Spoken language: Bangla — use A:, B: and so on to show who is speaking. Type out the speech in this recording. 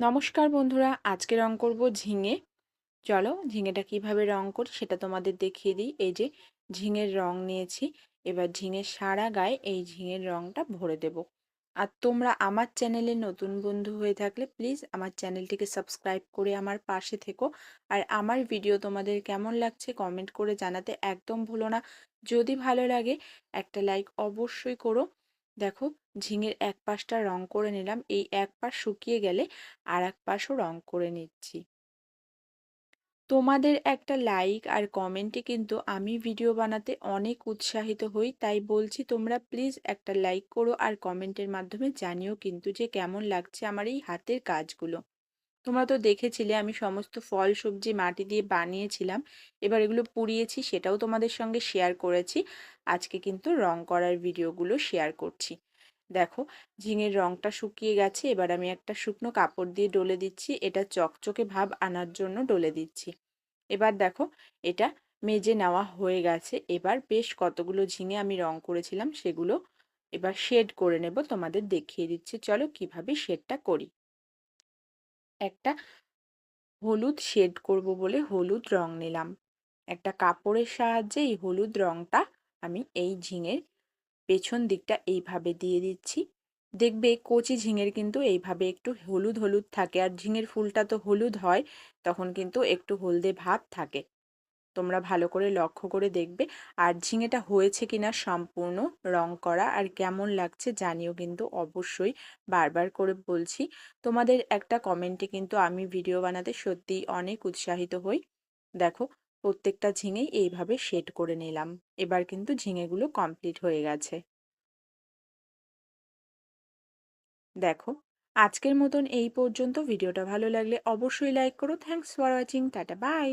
A: নমস্কার বন্ধুরা, আজকে রং করব ঝিঙে। চলো ঝিঙেটা কীভাবে রং করি সেটা তোমাদের দেখিয়ে দিই। এই যে ঝিঙের রং নিয়েছি, এবার ঝিঙের সারা গায়ে এই ঝিঙের রংটা ভরে দেব। আর তোমরা আমার চ্যানেলে নতুন বন্ধু হয়ে থাকলে প্লিজ আমার চ্যানেলটিকে সাবস্ক্রাইব করে আমার পাশে থেকো। আর আমার ভিডিও তোমাদের কেমন লাগছে কমেন্ট করে জানাতে একদম ভুলো না। যদি ভালো লাগে একটা লাইক অবশ্যই করো। দেখো ঝিঙের এক পাশটা রং করে নিলাম। এই এক পাশ শুকিয়ে গেলে আর এক পাশও রং করে নিচ্ছি। তোমাদের একটা লাইক আর কমেন্টে কিন্তু আমি ভিডিও বানাতে অনেক উৎসাহিত হই, তাই বলছি তোমরা প্লিজ একটা লাইক করো আর কমেন্টের মাধ্যমে জানিও কিন্তু যে কেমন লাগছে আমার এই হাতের কাজগুলো। তোমরা তো দেখেছিলে আমি সমস্ত ফল, সবজি মাটি দিয়ে বানিয়েছিলাম। এবার এগুলো পুড়িয়েছি, সেটাও তোমাদের সঙ্গে শেয়ার করেছি। আজকে কিন্তু রং করার ভিডিওগুলো শেয়ার করছি। দেখো, ঝিঙের রংটা শুকিয়ে গেছে, এবার আমি একটা শুকনো কাপড় দিয়ে ডলে দিচ্ছি, এটা চকচকে ভাব আনার জন্য ডলে দিচ্ছি। এবার দেখো, এটা মেজে নেওয়া হয়ে গেছে, এবার বেশ কতগুলো ঝিঙে আমি রং করেছিলাম, সেগুলো এবার শেড করে নেব, তোমাদের দেখিয়ে দিচ্ছি, চলো কীভাবে শেডটা করি। একটা হলুদ শেড করব বলে হলুদ রং নিলাম। একটা কাপড়ের সাহায্যে এই হলুদ রংটা আমি এই ঝিঙের পেছন দিকটা এইভাবে দিয়ে দিচ্ছি। দেখবে কচি ঝিঙের কিন্তু এইভাবে একটু হলুদ হলুদ থাকে। আর ঝিঙের ফুলটা তো হলুদ হয়, তখন কিন্তু একটু হলদে ভাব থাকে। তোমরা ভালো করে লক্ষ্য করে দেখবে। আর ঝিঙেটা হয়েছে কিনা সম্পূর্ণ রং করা আর কেমন লাগছে জানিও কিন্তু অবশ্যই বারবার করে বলছি। তোমাদের একটা কমেন্টে কিন্তু আমি ভিডিও বানাতে সত্যিই অনেক উৎসাহিত হই। দেখো প্রত্যেকটা ঝিঙেই এইভাবে শেড করে নিলাম। এবার কিন্তু ঝিঙেগুলো কমপ্লিট হয়ে গেছে। দেখো, আজকের মতন এই পর্যন্ত। ভিডিওটা ভালো লাগলে অবশ্যই লাইক করো। Thanks for watching tata bye